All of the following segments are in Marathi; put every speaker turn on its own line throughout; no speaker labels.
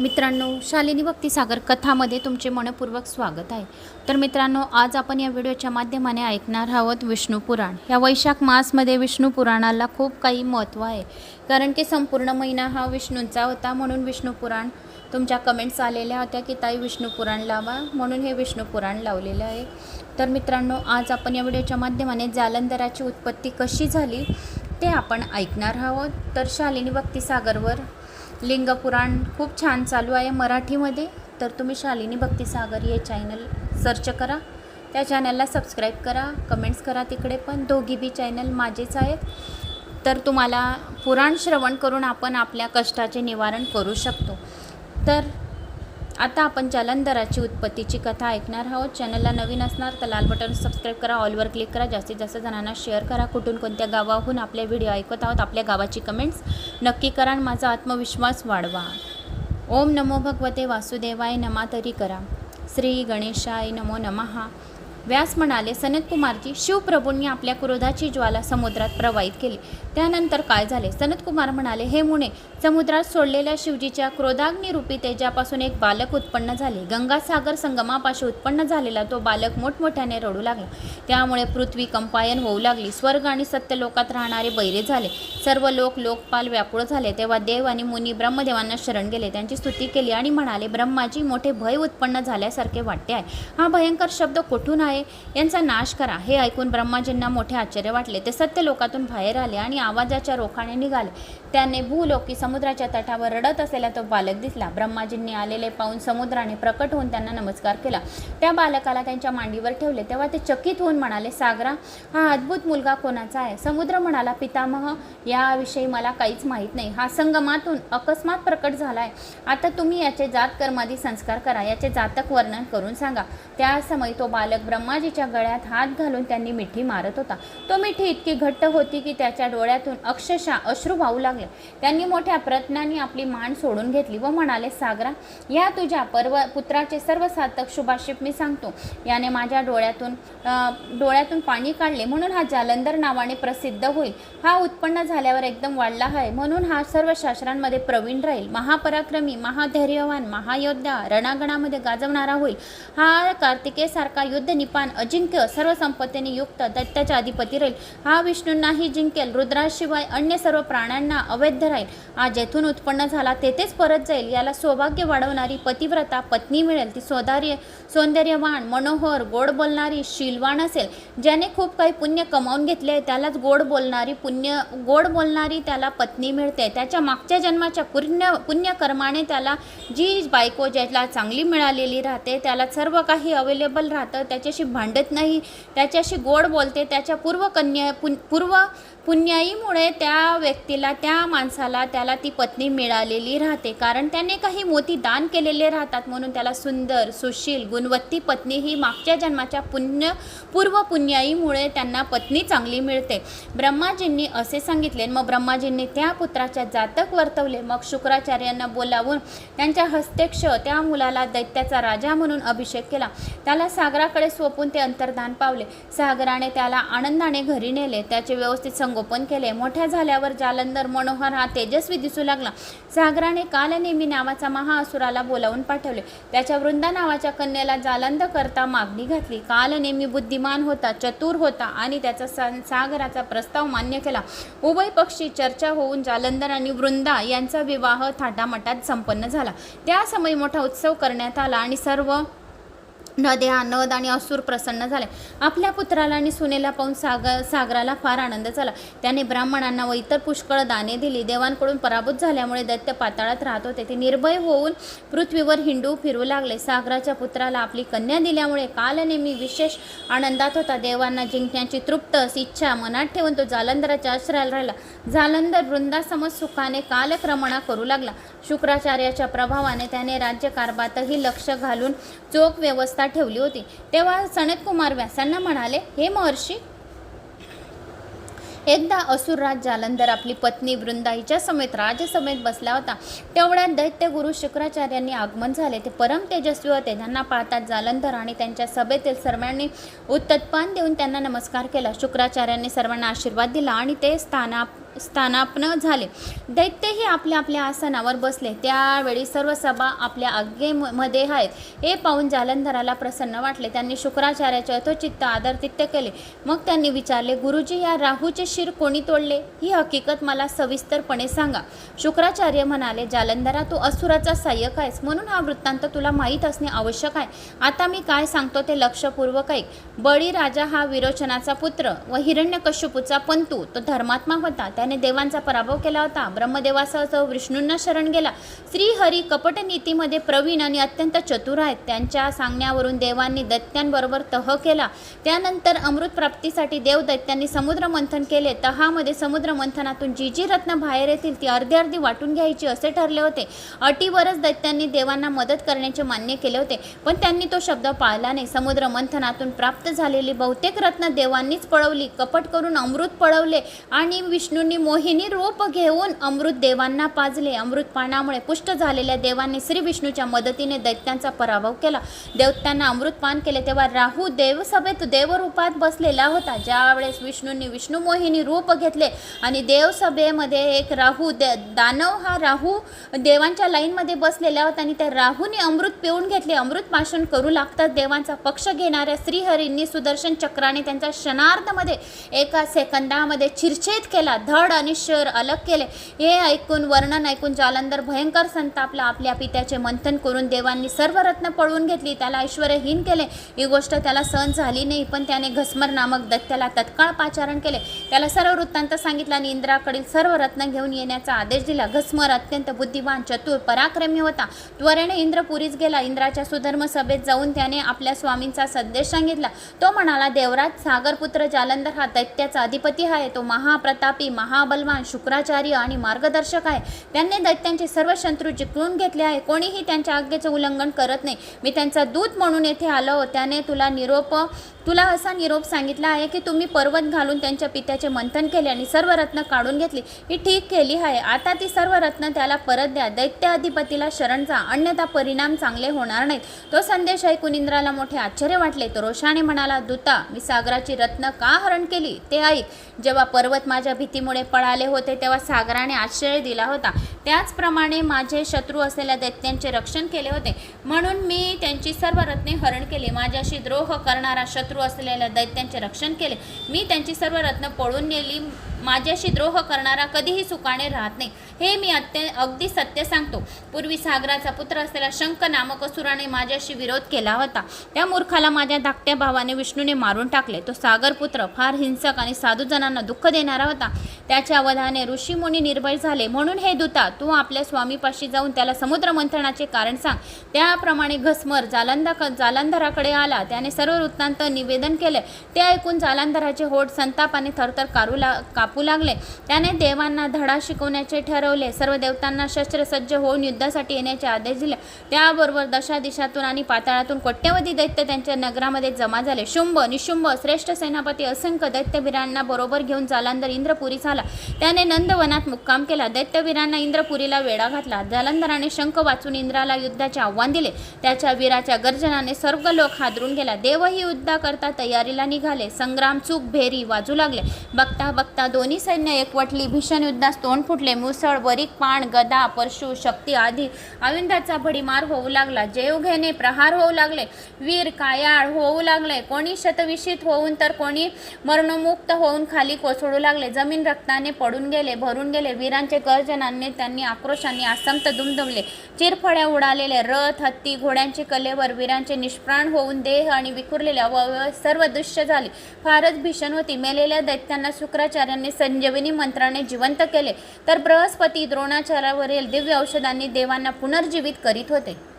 मित्रांनो शालिनी भक्तिसागर कथामध्ये तुमचे मनपूर्वक स्वागत आहे. तर मित्रांनो आज आपण या व्हिडिओच्या माध्यमाने ऐकणार आहोत विष्णू पुराण. या वैशाख मासमध्ये विष्णू पुराणाला खूप काही महत्त्व आहे. कारण की संपूर्ण महिना हा विष्णूंचा होता म्हणून विष्णू पुराण तुमच्या कमेंट्स आलेल्या होत्या की ताई विष्णू पुराण लावा म्हणून हे विष्णू पुराण लावलेलं आहे. तर मित्रांनो आज आपण या व्हिडिओच्या माध्यमाने जालंधराची उत्पत्ती कशी झाली ते आपण ऐकणार आहोत. तर शालिनी भक्तिसागरवर लिंगपुराण खूप छान चालू आहे मराठीमध्ये. तर तुम्ही शालिनी भक्तिसागर हे चॅनल सर्च करा. त्या चॅनलला सबस्क्राईब करा. कमेंट्स करा तिकडे पण. दोघी बी चॅनल माझेच आहेत. तर तुम्हाला पुराण श्रवण करून आपण आपल्या कष्टाचे निवारण करू शकतो. तर आता आपण जालंधराची उत्पत्तीची कथा ऐकणार आहोत. चॅनलला नवीन असणार तर लाल बटन सबस्क्राईब करा ऑलवर क्लिक करा. जास्तीत जास्त जणांना शेअर करा. कुठून कोणत्या गावाहून आपले व्हिडिओ ऐकत आहोत आपल्या गावाची कमेंट्स नक्की करा आणि माझा आत्मविश्वास वाढवा. ओम नमो भगवते वासुदेवाय नमा तरी करा. श्री गणेशाय नमो नमहा व्यास म्हणाले सनतकुमारजी शिवप्रभूंनी आपल्या क्रोधाची ज्वाला समुद्रात प्रवाहित केली. त्यानंतर काय झाले? सनतकुमार म्हणाले हे मुने समुद्रात सोडलेल्या शिवजीच्या क्रोधाग्निरूपी तेजापासून एक बालक उत्पन्न झाले. गंगासागर संगमापाशी उत्पन्न झालेला तो बालक मोठमोठ्याने रडू लागला. त्यामुळे पृथ्वी कंपायन होऊ लागली. स्वर्ग आणि सत्य लोकात राहणारे बैरे झाले. सर्व लोक लोकपाल व्याकुळ झाले. तेव्हा देव आणि मुनी ब्रह्मदेवांना शरण गेले. त्यांची स्तुती केली आणि म्हणाले ब्रह्माजी मोठे भय उत्पन्न झाल्यासारखे वाटते आहे. हा भयंकर शब्द कुठून आहे यांचा नाश करा. हे ऐकून ब्रह्माजींना मोठे आश्चर्य वाटले. ते सत्य लोकातून बाहेर आले आणि आवाजाच्या रोखाने निघाले. त्याने भूलोकी समुद्राच्या तटावर रडत असलेला तो बालक दिसला. ब्रह्माजींनी आलेले पाहून समुद्राने प्रकट होऊन त्यांना नमस्कार केला. त्या बालकाला त्यांच्या मांडीवर ठेवले. तेव्हा ते चकित होऊन म्हणाले सागरा हा अद्भुत मुलगा कोणाचा आहे? समुद्र म्हणाला पितामह याविषयी मला काहीच माहीत नाही. हा संगमातून अकस्मात प्रकट झाला आहे आता तुम्ही याचे जात कर्मादी संस्कार करा. याचे जातक वर्णन करून सांगा. त्यासमयी तो बालक ब्रह्माजीच्या गळ्यात हात घालून त्यांनी मिठी मारत होता. तो मिठी इतकी घट्ट होती की त्याच्या डोळ्यातून अक्षरशः अश्रू वाहू लागले. त्यांनी मोठ्या प्रयत्नांनी आपली मान सोडून घेतली व म्हणाले सागरा या तुझ्या पर्व पुत्राचे सर्व सार्थक शुभाशिप मी सांगतो. याने माझ्या डोळ्यातून डोळ्यातून पाणी काढले. म्हणून हा जालंधर नावाने प्रसिद्ध होईल. हा उत्पन्न झाल्यावर एकदम वाढला आहे. म्हणून हा सर्व शास्त्रांमध्ये प्रवीण राहील. महापराक्रमी महाधैर्यवान महायोद्धा रणांगणामध्ये गाजवणारा होईल. हा कार्तिकेसारखा युद्ध निपान अजिंक्य सर्व संपत्तीने युक्त दैत्याचा अधिपती राहील. हा विष्णूंनाही जिंकेल. रुद्राशिवाय अन्य सर्व प्राण्यांना अवैध राहील. हा जेथून उत्पन्न झाला तेथेच परत जाईल. याला सौभाग्य वाढवणारी पतिव्रता पत्नी मिळेल. ती सौदार्य सौंदर्यवान मनोहर गोड बोलणारी शीलवान असेल ज्याने खूप काही पुण्य कमावून घेतले आहे. त्यालाच गोड बोलणारी पुण्य गोड बोलणारी त्याला पत्नी मिळते. त्याच्या मागच्या जन्माच्या पुण्य पुण्यकर्माने त्याला जी बायको ज्याला चांगली मिळालेली राहते त्याला सर्व काही अवेलेबल राहतं. त्याच्याशी भांडत नाही. त्याच्याशी गोड बोलते. त्याच्या पूर्वकन्या पु पूर्व पुण्याईमुळे त्या व्यक्तीला त्या माणसाला त्याला ती पत्नी मिळालेली राहते. कारण त्याने काही मोती दान केलेले राहतात. म्हणून त्याला सुंदर सुशील गुणवत्ती पत्नी ही मागच्या जन्माच्या पुण्य पूर्व पुण्याईमुळे त्यांना पत्नी चांगली मिळते. ब्रह्माजींनी असे सांगितले. मग ब्रह्माजींनी त्या पुत्राच्या जातक वर्तवले. मग शुक्राचार्यांना बोलावून त्यांच्या हस्तेक्ष त्या मुलाला दैत्याचा राजा म्हणून अभिषेक केला. त्याला सागराकडे सोपून ते अंतर्धान पावले. सागराने त्याला आनंदाने घरी नेले. त्याचे व्यवस्थित संग संगोपन केले. मोठ्या झाल्यावर जालंधर मनोहर हा तेजस्वी दिसू लागला. सागराने कालनेमी नावाचा महाअसुराला बोलावून पाठवले. त्याच्या वृंदा नावाच्या कन्याला जालंध करता मागणी घातली. कालनेमी बुद्धिमान होता चतुर होता आणि त्याचा सागराचा प्रस्ताव मान्य केला. उभय पक्षी चर्चा होऊन जालंधर आणि वृंदा यांचा विवाह थाटामाटात संपन्न झाला. त्या समयी मोठा उत्सव करण्यात आला आणि सर्व नद्या नद आणि असुर प्रसन्न झाले. आपल्या पुत्राला आणि सुनेला पाहून सागर सागराला फार आनंद झाला. त्याने ब्राह्मणांना व इतर पुष्कळ दाने दिली. देवांकडून पराभूत झाल्यामुळे दैत्य पाताळात राहत होते. ते निर्भय होऊन पृथ्वीवर हिंडू फिरू लागले. सागराच्या पुत्राला आपली कन्या दिल्यामुळे कालनेमी विशेष आनंदात होता. देवांना जिंकण्याची तृप्त अशी इच्छा मनात ठेवून तो जालंधराच्या आश्रयाला राहिला. जालंधर वृंदासमज सुखाने कालक्रमणा करू लागला. शुक्राचार्याच्या प्रभावाने त्याने राज्यकारभातही लक्ष घालून चोख व्यवस्था ठेवली होती. तेव्हा सनत कुमार व्यासांना म्हणाले हे महर्षी एकदा असुरराज जालंधर आपली पत्नी वृंदा हिच्या समेत राजसमेत बसला होता. तेवढ्यात दैत्य गुरु शुक्राचार्यांनी आगमन झाले. ते परम तेजस्वी होते. त्यांना पाहतात जालंधर आणि त्यांच्या सभेतील सर्वांनी उत्तत्पान देऊन त्यांना नमस्कार केला. शुक्राचार्यांनी सर्वांना आशीर्वाद दिला आणि ते स्थाना स्थानापन झाले. दैत्यही आपल्या आपल्या आसनावर बसले. त्यावेळी सर्व सभा आपल्या आज्ञेमध्ये आहेत. हे पाहून जालंधराला प्रसन्न वाटले. त्यांनी शुक्राचार्याचे यथोचित्त आदरतित्य केले. मग त्यांनी विचारले गुरुजी या राहूचे शिर कोणी तोडले? ही हकीकत मला सविस्तरपणे सांगा. शुक्राचार्य म्हणाले जालंधरा तू असुराचा सहाय्यक आहेस. म्हणून हा वृत्तांत तुला माहीत असणे आवश्यक आहे. आता मी काय सांगतो ते लक्षपूर्वक ऐक. बळी राजा हा विरोचनाचा पुत्र व हिरण्यकश्यपूचा पंतू तो. धर्मात्मा होता. त्या त्याने देवांचा पराभव केला होता. ब्रह्मदेवासह विष्णूंना शरण गेला श्रीहरी कपट नीतीमध्ये प्रवीण आणि अत्यंत चतुर आहेत. त्यांच्या सांगण्यावरून देवांनी दैत्यांबरोबर तह केला. त्यानंतर अमृत प्राप्तीसाठी देव दैत्यांनी समुद्र मंथन केले. तहामध्ये समुद्र मंथनातून जी जी रत्न बाहेर येतील ती अर्धी अर्धी वाटून घ्यायची असे ठरले होते. अटीवरच दैत्यांनी देवांना मदत करण्याचे मान्य केले होते पण त्यांनी तो शब्द पाळला नाही. समुद्र मंथनातून प्राप्त झालेली बहुतेक रत्न देवांनीच पळवली. कपट करून अमृत पळवले आणि विष्णूंनी मोहिनी रूप घेऊन अमृत देवांना पाजले. अमृत पानामुळे पुष्ट झालेल्या देवांनी श्री विष्णूच्या मदतीने दैत्यांचा पराभव केला. देवतांना अमृत पान केले तेव्हा राहू देवसभेत देवरूपात बसलेला होता. ज्यावेळेस विष्णूंनी विष्णू मोहिनी रूप घेतले आणि देवसभेमध्ये एक राहू दे दानव हा राहू देवांच्या लाईनमध्ये बसलेला होता आणि त्या राहूने अमृत पिऊन घेतले. अमृत पाषण करू लागतात देवांचा पक्ष घेणाऱ्या श्रीहरींनी सुदर्शन चक्राने त्यांच्या क्षणार्धमध्ये एका सेकंदामध्ये चिरछेद केला. धड आणि शहर अलग केले. हे ऐकून वर्णन ऐकून जालंधर भयंकर संतापला आपल्या पित्याचे मंथन करून देवांनी सर्व रत्न पळवून घेतली. त्याला ऐश्वर्यहीन केले. ही गोष्ट त्याला सहन झाली नाही पण त्याने घस्मर नामक दत्त्याला तत्काळ पाचारण केले. त्याला सर्व वृत्तांत सांगितला आणि इंद्राकडील सर्व रत्न घेऊन येण्याचा आदेश दिला. घस्मर अत्यंत बुद्धिवान चतुर पराक्रमी होता. त्वरेने इंद्रपुरीस गेला. इंद्राच्या सुधर्म सभेत जाऊन त्याने आपल्या स्वामींचा संदेश सांगितला. तो म्हणाला देवराज सागरपुत्र जालंधर हा दैत्याचा अधिपती आहे. तो महाप्रतापी महा महाबलवान शुक्राचार्य आणि मार्गदर्शक आहे. त्यांनी दैत्यांचे सर्व शत्रू जिंकून घेतले आहे. कोणीही त्यांच्या आज्ञेचं उल्लंघन करत नाही. मी त्यांचा दूत म्हणून येथे आलो त्याने तुला निरोप तुला असा निरोप सांगितला आहे की तुम्ही पर्वत घालून त्यांच्या पित्याचे मंथन केले आणि सर्व रत्न काढून घेतली. ही ठीक केली आहे. आता ती सर्व रत्न त्याला परत द्या. दैत्य अधिपतीला शरण जा. अन्यथा परिणाम चांगले होणार नाहीत. तो संदेश ऐकून इंद्राला मोठे आश्चर्य वाटले. तो रोषाने म्हणाला दूता मी सागराची रत्न का हरण केली? ते ऐक. जेव्हा पर्वत माझ्या भीतीमुळे पळाले होते तेव्हा सागराने आश्चर्य दिला होता. त्याचप्रमाणे माझे शत्रू असलेल्या दैत्यांचे रक्षण केले होते. म्हणून मी त्यांची सर्व रत्ने हरण केली. माझ्याशी द्रोह करणारा शत्रू असलेल्या दैत्यांचे रक्षण केले. मी त्यांची सर्व रत्न पळून नेली. माझ्याशी द्रोह करणारा कधीही सुखाने राहत नाही. हे मी अत्य अगदी सत्य सांगतो. पूर्वी सागराचा पुत्र असलेला शंख नामक असुराने माझ्याशी विरोध केला होता. त्या मूर्खाला माझ्या धाकट्या भावाने विष्णूने मारून टाकले. तो सागरपुत्र फार हिंसक आणि साधूजनांना दुःख देणारा होता. त्याच्या वधाने ऋषीमुनी निर्भय झाले. म्हणून हे दूता तू आपल्या स्वामीपाशी जाऊन त्याला समुद्र मंथनाचे कारण सांग. त्याप्रमाणे घसमर जालंधा जालंधराकडे आला. त्याने सर्व वृत्तांत निवेदन केले. ते ऐकून जालंधराचे होठ संतापाने थरथर कारू ला लागले. त्याने देवांना धडा शिकवण्याचे ठरवले. सर्व देवतांना शस्त्रसज्ज होऊन युद्धासाठी येण्याचे आदेश दिले. त्याबरोबर दशा दिशातून आणि पाताळातून कोट्यवधी दैत्य त्यांच्या नगरामध्ये जमा झाले. शुंभ निशुंभ श्रेष्ठ सेनापती असंख्य दैत्यवीरांना बरोबर घेऊन जालंधर इंद्रपुरी झाला. त्याने नंदवनात मुक्काम केला. दैत्यवीरांना इंद्रपुरीला वेढा घातला. जालंधराने शंख वाचून इंद्राला युद्धाचे आव्हान दिले. त्याच्या वीराच्या गर्जनाने सर्व लोक हादरून गेला. देवही युद्धाकरता तयारीला निघाले. संग्राम चूक भेरी वाजू लागले. बघता बघता दोन दोन्ही सैन्य एकवटली. भीषण युद्धास तोंड फुटले. मुसळ वरीक पाण गदा परशु शक्ती आधी अविंदाचा भडीमार होऊ लागला. जेवघेने प्रहार होऊ लागले. वीर कायाळ होऊ लागले. कोणी शतविषित होऊन तर कोणी मरणमुक्त होऊन खाली कोसळू लागले. जमीन रक्ताने पडून गेले भरून गेले. वीरांचे गर्जनाने त्यांनी आक्रोशाने आसमत दुमदुमले. चिरफळ्या उडालेले रथ हत्ती घोड्यांचे कलेवर वीरांचे निष्प्राण होऊन देह आणि विखुरलेले अवयव सर्व दृश्य झाले. फारच भीषण होती. मेलेल्या दैत्यांना शुक्राचार्यांनी संजीवनी मंत्राने जिवंत केले. तर बृहस्पती द्रोणाचार्यावरील दिव्य औषधांनी देवांना पुनर्जीवित करीत होते.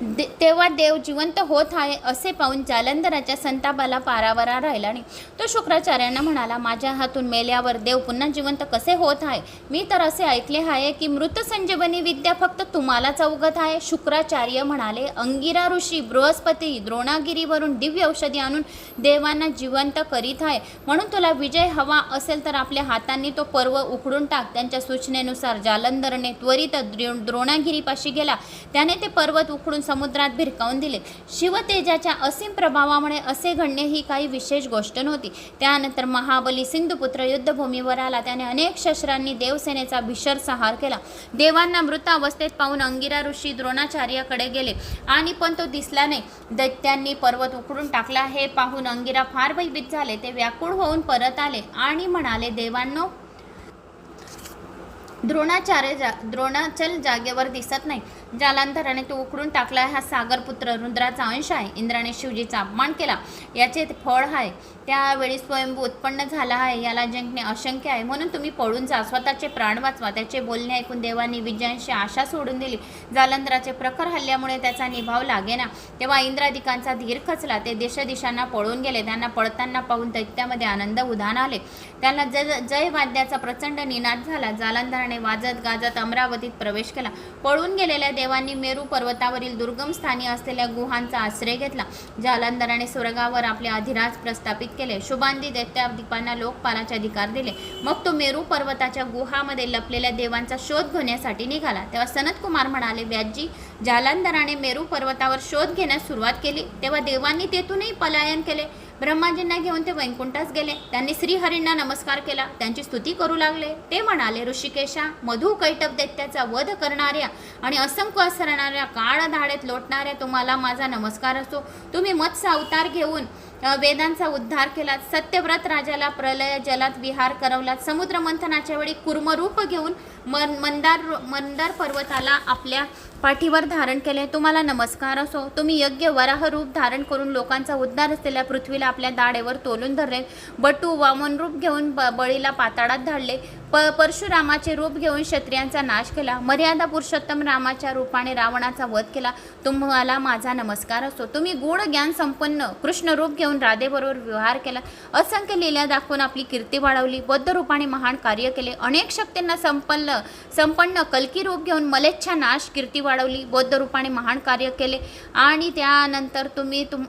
दे तेव्हा देव जिवंत होत आहे असे पाहून जालंधराच्या संतापाला पारावरा राहिला नाही तो शुक्राचार्यांना म्हणाला माझ्या हातून मेल्यावर देव पुन्हा जिवंत कसे होत आहे? मी तर असे ऐकले आहे की मृत संजीवनी विद्या फक्त तुम्हालाच अवगत आहे. शुक्राचार्य म्हणाले अंगिरा ऋषी बृहस्पती द्रोणागिरीवरून दिव्य औषधी आणून देवांना जिवंत करीत आहे. म्हणून तुला विजय हवा असेल तर आपल्या हातांनी तो पर्व उखडून टाक. त्यांच्या सूचनेनुसार जालंधरने त्वरित द्रो द्रोणागिरीपाशी गेला. त्याने ते पर्वत उखडून समुद्रात भिरकावून दिले. शिवतेजाच्या असीम प्रभावामुळे असे घडणे ही काही विशेष गोष्ट नव्हती. त्यानंतर महाबली सिंधुपुत्र युद्धभूमीवर आला. त्याने अनेक शस्त्रांनी देवसेनेचा भीषण संहार केला. देवांना मृत अवस्थेत पाहून अंगिरा ऋषी द्रोणाचार्याकडे गेले. आणि पण तो दिसला नाही. दैत्यांनी पर्वत उकडून टाकला. हे पाहून अंगिरा फार भयभीत झाले. ते व्याकुळ होऊन परत आले आणि म्हणाले देवांनो द्रोणाचार्य जा द्रोणाचल जागेवर दिसत नाही. जालंधराने तो उकडून टाकला. हा सागरपुत्र रुद्राचा अंश आहे. इंद्राने शिवजीचा अपमान केला. याचे फळ आहे. त्यावेळी स्वयंभू उत्पन्न झाला आहे. याला जिंकणे अशक्य आहे. म्हणून तुम्ही पळून जा. स्वतःचे प्राण वाचवा. त्याचे बोलणे ऐकून देवांनी विजयांशी आशा सोडून दिली. जालंधराचे प्रखर हल्ल्यामुळे त्याचा निभाव लागेना. तेव्हा इंद्रादिकांचा धीर खचला. ते देशदिशांना पळून गेले. त्यांना पळताना पाहून दैत्यामध्ये आनंद उधाण आले. त्यांना जय जय वाद्याचा प्रचंड निनाद झाला. जालंधराने वाजत गाजत अमरावतीत प्रवेश केला. पळून गेलेल्या देवांनी मेरू पर्वतावरील दुर्गम स्थानी असलेल्या गुहांचा आश्रय घेतला. जालंधराने स्वर्गावर आपले अधिराज प्रस्थापित केले. शुभांदी दैत्यादिकांना लोकपालाचे अधिकार दिले. मग तो मेरू पर्वताच्या गुहामध्ये लपलेल्या देवांचा शोध घेण्यासाठी निघाला. तेव्हा सनत कुमार म्हणाले व्याजी जालंधराने मेरू पर्वतावर शोध घेण्यास सुरुवात केली. तेव्हा देवांनी तेथूनही पलायन केले. ब्रह्माजींना घेऊन ते वैकुंठास गेले. त्यांनी श्रीहरींना नमस्कार केला. त्यांची स्तुती करू लागले. ते म्हणाले ऋषिकेशा मधु कैटप दैत्याचा वध करणाऱ्या आणि असंख्य असणाऱ्या काळ धाडेत लोटणाऱ्या तुम्हाला माझा नमस्कार असो. तुम्ही मत्स्य अवतार घेऊन वेदांचा उद्धार केलात सत्यव्रत राजाला प्रलय जलात विहार करवलात समुद्र मंथनाच्या वेळी कुर्मरूप घेऊन मन मंदार मंदार पर्वताला आपल्या पाठीवर धारण केले. तुम्हाला नमस्कार असो. तुम्ही योग्य वराह रूप धारण करून लोकांचा उद्धार असलेल्या पृथ्वीला आपल्या दाढेवर तोलून धरले. बटू वामन रूप घेऊन ब बळीला पाताळात धाडले. प परशुरामाचे रूप घेऊन क्षत्रियांचा नाश केला. मर्यादा पुरुषोत्तम रामाच्या रूपाने रावणाचा वध केला. तुम्हाला माझा नमस्कार असो. तुम्ही गूढ ज्ञान संपन्न कृष्ण रूप घेऊन राधेबरोबर व्यवहार केला. असंख्य लीला दाखवून आपली कीर्ती वाढवली. बौद्ध रूपाने महान कार्य केले. अनेक शक्तींना संपन्न संपन्न कल्की रूप घेऊन मलेच्छा नाश कीर्ती वाढवली. बौद्ध रूपाने महान कार्य केले. आणि त्यानंतर तुम्ही तुम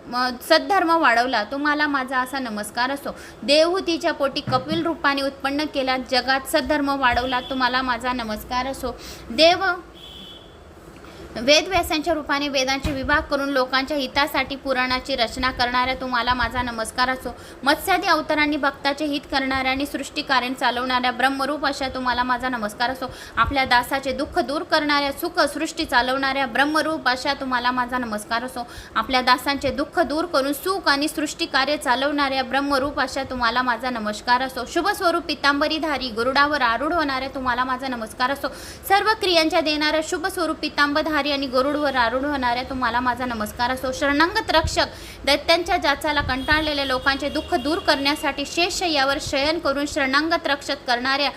सद्धर्म वाढवला. तुम्हाला माझा असा नमस्कार असो. देवहूतीच्या पोटी कपिल रूपाने उत्पन्न केला. जगात सद्धर्म वाढवला. तुम्हाला माझा नमस्कार असो. देव वेदव्यासांच्या रूपाने वेदांचे विभाग करून लोकांच्या हितासाठी पुराणाची रचना करणाऱ्या तुम्हाला माझा नमस्कार असो. मत्स्यादी अवतारांनी भक्ताचे हित करणाऱ्या आणि सृष्टीकारण चालवणाऱ्या ब्रह्मरूप अशा तुम्हाला माझा नमस्कार असो. आपल्या दासाचे दुःख दूर करणाऱ्या सुख सृष्टी चालवणाऱ्या ब्रह्मरूप अशा तुम्हाला माझा नमस्कार असो. आपल्या दासांचे दुःख दूर करून सुख आणि सृष्टी कार्य चालवणाऱ्या ब्रह्मरूप अशा तुम्हाला माझा नमस्कार असो. शुभ स्वरूप पितांबरीधारी गरुडावर आरूढ होणाऱ्या तुम्हाला माझा नमस्कार असो. सर्व क्रियांच्या देणाऱ्या शुभ स्वरूप पितांबधारी आणि गरुडवर आरूढ होणाऱ्या तुम्हाला माझा नमस्कार असो. शरणांगत रक्षक दैत्यांच्या जाचाला कंटाळलेल्या लोकांचे दुःख दूर करण्यासाठी शेष यावर शयन करून शरणांगत रक्षक करणाऱ्या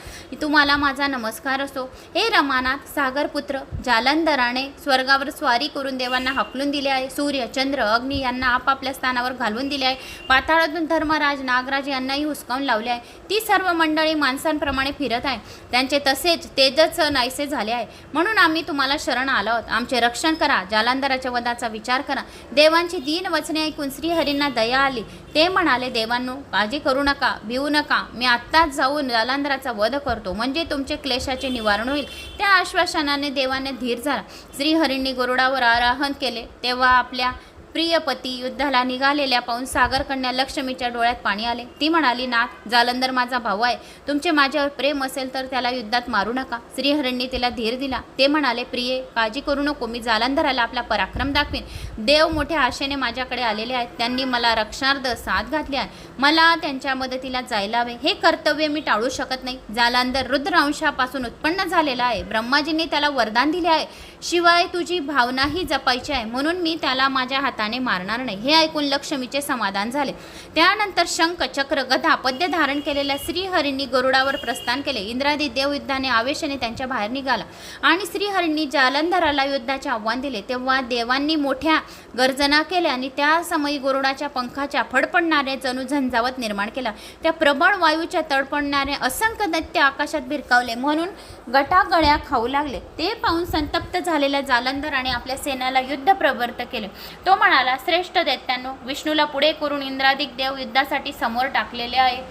तुम्हाला माझा नमस्कार असो. हे रमानाथ सागरपुत्र जालंधराने स्वर्गावर स्वारी करून देवांना हकलून दिले आहे. सूर्य चंद्र अग्नी यांना आपापल्या स्थानावर घालवून दिले आहे. पाताळातून धर्मराज नागराज यांनाही हुसकावून लावले आहे. ती सर्व मंडळी माणसांप्रमाणे फिरत आहे. त्यांचे तसेच तेजच नाहीसे झाले आहे. म्हणून आम्ही तुम्हाला शरण आलो आहोत. आमचे रक्षण करा जालंधराच्या वधाचा विचार करा. देवांची दीन वचने ऐकून श्रीहरींना दया आली. ते म्हणाले देवांनो काळजी करू नका भिवू नका. मी आत्ताच जाऊन जालंधराचा वध करतो. म्हणजे तुमचे क्लेशाचे निवारण होईल. त्या आश्वासनाने देवाने धीर झाला. श्रीहरींनी गरुडावर आराहन केले. तेव्हा आपल्या प्रियपती युद्धाला निघालेल्या पाहून सागर कन्या लक्ष्मीच्या डोळ्यात पाणी आले. ती म्हणाली नाथ जालंधर माझा भाऊ आहे. तुमचे माझ्यावर प्रेम असेल तर त्याला युद्धात मारू नका. श्रीहरणनी तिला धीर दिला. ते म्हणाले प्रिये काळजी करू नको. मी जालंधराला आपला पराक्रम दाखवीन. देव मोठ्या आशेने माझ्याकडे आलेले आहेत. त्यांनी मला रक्षणार्थ साथ घातली आहे. मला त्यांच्या मदतीला जायला हवे. हे कर्तव्य मी टाळू शकत नाही. जालंधर रुद्रवंशापासून उत्पन्न झालेला आहे. ब्रह्माजींनी त्याला वरदान दिले आहे. शिवाय तुझी भावनाही जपायची आहे. म्हणून मी त्याला माझ्या हाताने मारणार नाही. हे ऐकून लक्ष्मीचे समाधान झाले. त्यानंतर शंख चक्र गदा पद्य धारण केलेल्या श्रीहरींनी गरुडावर प्रस्थान केले. इंद्रादी देव युद्धाने आवेशाने त्यांच्या बाहेर निघाला आणि श्रीहरींनी जालंधराला युद्धाचे आव्हान दिले. तेव्हा देवांनी मोठ्या गर्जना केल्या आणि त्या समयी गरुडाच्या पंखाच्या फडफडणारे जणू झंझावत निर्माण केला. त्या प्रबळ वायूच्या तडफडणारे असंख्य दैत्य आकाशात भिरकावले. म्हणून गटागळ्या खाऊ लागले. ते पाहून संतप्त झालेल्या जालंधराने आपल्या सेनाला युद्ध प्रवृत्त केले. तो म्हणाला श्रेष्ठ दैत्यांनो विष्णूला पुढे करून इंद्रादिक देव युद्धासाठी समोर टाकलेले आहे.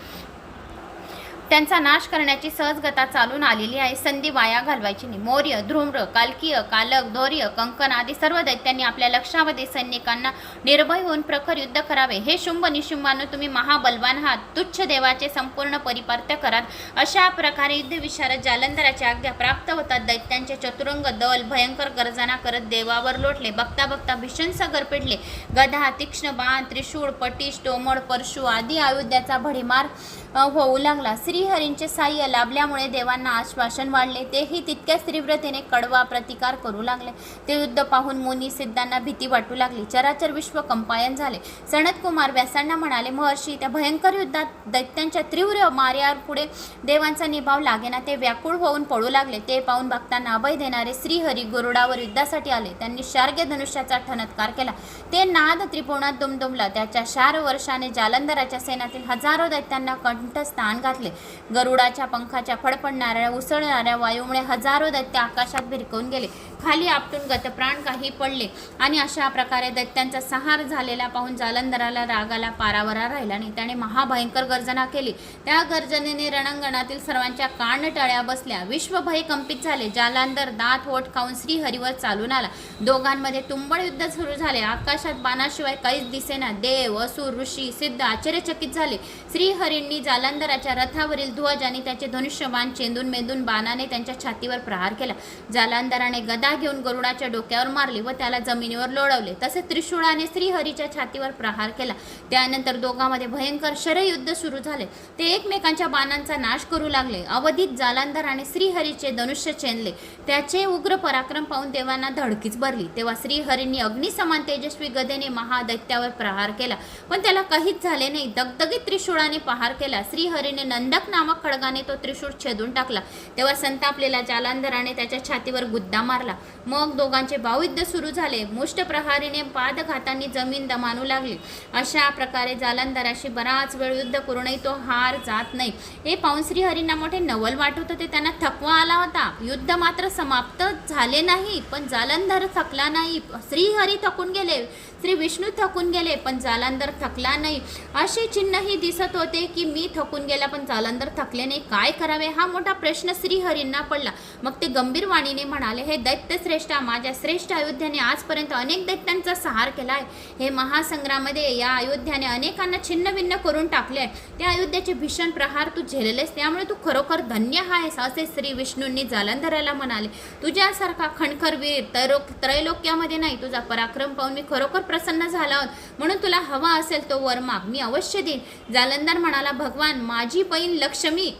त्यांचा नाश करण्याची सहजगता चालून आलेली आहे. संधी वाया घालवायची नाही. मौर्य ध्रुम्र कालकीय कालक धौर्य कंकण आदी सर्व दैत्यांनी आपल्या लक्षामध्ये सैनिकांना निर्भय होऊन प्रखर युद्ध करावे. हे शुंभ निशुंभानं तुम्ही महाबलवान आहात. तुच्छ देवाचे संपूर्ण परिपार्थ करात अशा प्रकारे युद्धविशारद जालंधराच्या आज्ञा प्राप्त होतात. दैत्यांचे चतुरंग दल भयंकर गर्जना करत देवावर लोटले. बघता बघता भीषण सगर पेटले गदा तीक्ष्ण बाण त्रिशूळ पटीश टोमड परशु आदी आयुध्याचा भडीमार होऊ लागला. श्री श्रीहरींचे साह्य लाभल्यामुळे देवांना आश्वासन वाढले. तेही तितक्याच तीव्रतेने कडवा प्रतिकार करू लागले. ते युद्ध पाहून मुनी सिद्धांना भीती वाटू लागली. चराचर विश्व कंपायन झाले. सनत कुमार व्यासांना म्हणाले महर्षी त्या भयंकर युद्धात दैत्यांच्या तीव्र मार्यापुढे देवांचा निभाव लागेना. ते व्याकुळ होऊन पळू लागले. ते पाहून भक्तांना अभय देणारे श्रीहरी गरुडावर युद्धासाठी आले. त्यांनी शार्ग्य धनुष्याचा ठणत्कार केला. ते नाद त्रिपुणात दुमदुमला. त्याच्या शार वर्षाने जालंधराच्या सेनातील हजारो दैत्यांना कंठस्थान घातले. गरुडाच्या पंखाच्या फडफडणाऱ्या उसळणाऱ्या वायूमुळे हजारो दैत्य आकाशात भिरकवून गेले. खाली आपटून गतप्राण काही पडले आणि अशा प्रकारे दैत्यांचा संहार झालेला पाहून जालंधराला रागाला पारावरा राहिला आणि त्याने महाभयंकर गर्जना केली. त्या गर्जनेने रणांगणातील सर्वांच्या कानटळ्या बसल्या. विश्वभय कंपित झाले. जालंधर दात ओठ खाऊन श्रीहरीवर चालून आला. दोघांमध्ये तुंबळ युद्ध सुरू झाले. आकाशात बाणाशिवाय काहीच दिसेना. देव असुर ऋषी सिद्ध आश्चर्यचकित झाले. श्रीहरींनी जालंधराच्या रथावरील ध्वज आणि त्याचे धनुष्यबाण चेंदून मेंदून बाणाने त्यांच्या छातीवर प्रहार केला. जालंधराने गदा घेऊन गरुडाच्या डोक्यावर मारली व त्याला जमिनीवर लोळवले. तसे त्रिशूळाने श्रीहरीच्या छातीवर प्रहार केला. त्यानंतर दोघांमध्ये भयंकर शरयुद्ध सुरू झाले. ते एकमेकांच्या बाणांचा नाश करू लागले. अवधीत जालंधर आणि श्रीहरीचे धनुष्य चेनले. त्याचे उग्र पराक्रम पाहून देवांना धडकीच भरली. तेव्हा श्रीहरींनी अग्निसमान तेजस्वी गदेने महादैत्यावर प्रहार केला. पण त्याला काहीच झाले नाही. दगदगीत त्रिशूळाने प्रहार केला. श्रीहरीने नंदक नामक खडगाने तो त्रिशूळ छेदून टाकला. तेव्हा संतापलेल्या जालंधराने त्याच्या छातीवर गुद्दा मारला. मग दोघांचे भावयुद्ध सुरू झाले. मुष्टप्रहारीने पादघातांनी जमीन दमानू लागली. अशा प्रकारे जालंधराशी बराच वेळ युद्ध करूनही तो हार जात नाही. हे पाहून श्रीहरींना मोठे नवल वाटत होते. त्यांना थकवा आला होता. युद्ध मात्र समाप्त झाले नाही पण जालंधर थकला नाही. श्रीहरी थकून गेले. श्री विष्णू थकून गेले पण जालंधर थकला नाही. असे चिन्हही दिसत होते की मी थकून गेला पण जालंधर थकले नाही काय करावे? हा मोठा प्रश्न श्रीहरींना पडला. मग ते गंभीर वाणीने म्हणाले हे दैत्य श्रेष्ठा माझ्या श्रेष्ठ अयोध्याने आजपर्यंत अनेक दैत्यांचा सहार केला आहे हे महासंग्रामध्ये या अयोध्याने अनेकांना छिन्नभिन्न करून टाकले आहे त्या अयोध्याचे भीषण प्रहार तू झेललेस त्यामुळे तू खरोखर धन्य आहेस असे श्री विष्णूंनी जालंधराला म्हणाले. तुझ्यासारखा खणखर वीर त्रैलोक त्रैलोक्यामध्ये नाही तुझा पराक्रम पाहून मी खरोखर प्रसन्न झाला आहोत म्हणून तुला हवा असेल तो वर माग. मी अवश्य देईन. जालंधर म्हणाला भगवान माझी बहीण लक्ष्मी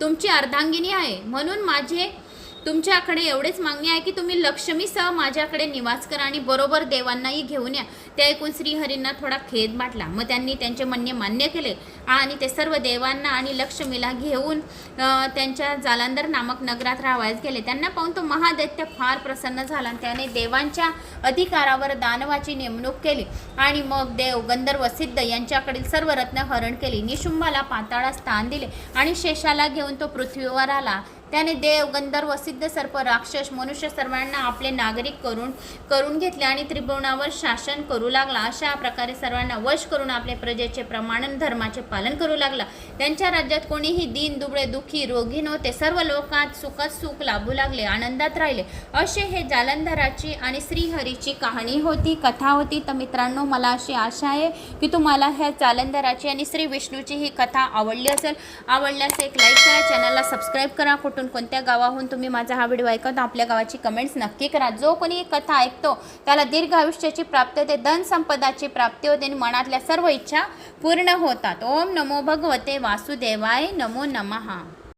तुमची अर्धांगिनी आहे. म्हणून माझे तुमच्याकडे एवढेच मागणी आहे की तुम्ही लक्ष्मीसह माझ्याकडे निवास करा आणि बरोबर देवांनाही घेऊन या. ते ऐकून श्रीहरींना थोडा खेद वाटला. मग त्यांनी त्यांचे म्हणणे मान्य केले आणि ते सर्व देवांना आणि लक्ष्मीला घेऊन त्यांच्या जालंधर नामक नगरात राहावयास गेले. त्यांना पाहून तो महादैत्य फार प्रसन्न झाला आणि त्याने देवांच्या अधिकारावर दानवाची नेमणूक केली आणि मग देव गंधर्व सिद्ध यांच्याकडील सर्व रत्न हरण केली. निशुंभाला पाताळा स्थान दिले आणि शेषाला घेऊन तो पृथ्वीवर आला. त्याने देव गंधर्व सिद्ध सर्प राक्षस मनुष्य सर्वांना आपले नागरिक करून करून घेतले आणि त्रिभुवनावर शासन करू लागला. अशा प्रकारे सर्वांना वश करून आपले प्रजेचे प्रमाणन धर्माचे पालन करू लागला. त्यांच्या राज्यात कोणीही दीन दुबळे दुःखी रोगी नव्हते. सर्व लोकात सुखात सुख लाभू लागले आनंदात राहिले. असे हे जालंधराची आणि श्रीहरीची कहाणी होती कथा होती. तर मित्रांनो मला अशी आशा आहे की तुम्हाला ह्या जालंधराची आणि श्री विष्णूची ही कथा आवडली असेल. आवडल्यास एक लाईक करा चॅनलला सबस्क्राईब करा. कुठून कोणत्या गावाहून तुम्ही माझा हा व्हिडिओ ऐकत आपल्या गावाची कमेंट्स नक्की करा. जो कोणी ही कथा ऐकतो त्याला दीर्घ आयुष्याची प्राप्ती होते धन संपदाची प्राप्ती होते आणि मनातल्या सर्व इच्छा पूर्ण होतात. ओम नमो भगवते वासुदेवाय नमो नमः.